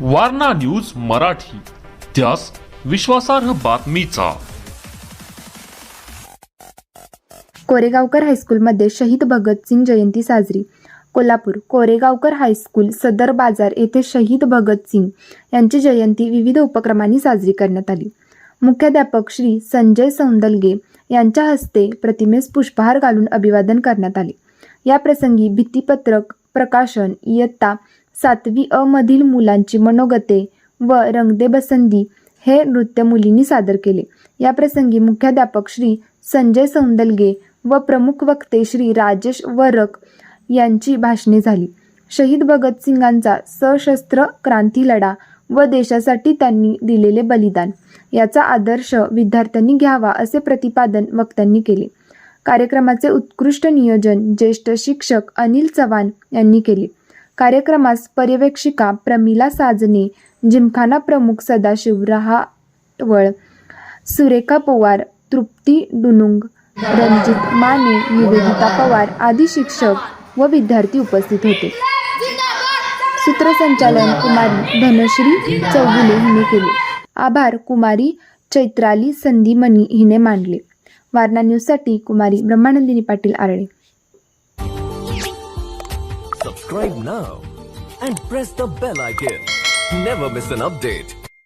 Warna news Marathi. त्यास विश्वासार्ह बातमीचा. कोरेगावकर हायस्कूलमध्ये शहीद भगतसिंग जयंती साजरी. कोल्हापूर कोरेगावकर हायस्कूल सदर बाजार येथे शहीद भगतसिंग यांची जयंती विविध उपक्रमांनी साजरी करण्यात आली. मुख्याध्यापक श्री संजय सौंदलगे यांच्या हस्ते प्रतिमेस पुष्पहार घालून अभिवादन करण्यात आले. या प्रसंगी भित्तीपत्रक प्रकाशन इयत्ता सातवी अ मधील मुलांची मनोगते व रंगदे बसंदी हे नृत्य मुलींनी सादर केले. या प्रसंगी मुख्याध्यापक श्री संजय सौंदलगे व प्रमुख वक्ते श्री राजेश वरक यांची भाषणे झाली. शहीद भगतसिंगांचा सशस्त्र क्रांती लढा व देशासाठी त्यांनी दिलेले बलिदान. याचा आदर्श विद्यार्थ्यांनी घ्यावा असे प्रतिपादन वक्त्यांनी केले. कार्यक्रमाचे उत्कृष्ट नियोजन ज्येष्ठ शिक्षक अनिल चव्हाण यांनी केले. कार्यक्रमास पर्यवेक्षिका प्रमिला साजने जिमखाना प्रमुख सदाशिव रहावळ सुरेखा पवार तृप्ती डुनुंग रणजित माने निवेदिता पवार आदी शिक्षक व विद्यार्थी उपस्थित होते. सूत्रसंचालन कुमारी धनश्री चौगुले हिने केले. आभार कुमारी चैत्राली संधीमणी हिने मांडले वारणा न्यूजसाठी Kumari Brahmanandini Patil Arale. Subscribe now and press the bell icon never miss an update